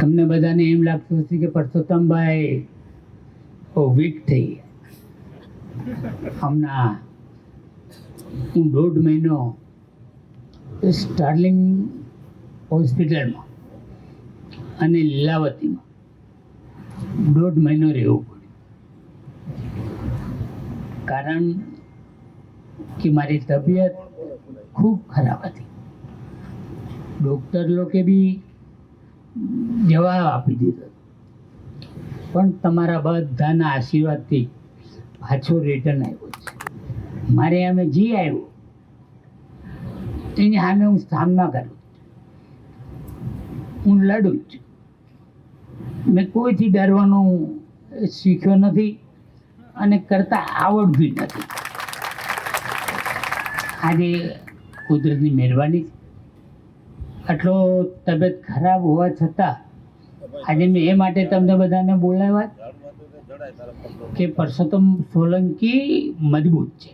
તમને બધાને એમ લાગતું હતું કે પરસોત્તમભાઈ વીક થઈ. હમણાં હું દોઢ મહિનો સ્ટાર્લિંગ હોસ્પિટલમાં અને લીલાવતીમાં દોઢ મહિનો રહેવું પડ્યું. કારણ કે મારી તબિયત ખૂબ ખરાબ હતી. ડૉક્ટર લોકે બી જવાબ આપી દીધો. પણ તમારા બધાના આશીર્વાદથી પાછો રિટર્ન આવ્યો છે. મારે અમે જી આવ્યો એની સામે હું સામના કરું. હું લડું જ મેં કોઈથી ડરવાનું શીખ્યો નથી અને કરતા આવડતું નથી. આજે કુદરતની મહેરબાની આટલો તબિયત ખરાબ હોવા છતાં આજે મેં એ માટે તમને બધાને બોલાવ્યા કે પરસોત્તમ સોલંકી મજબૂત છે.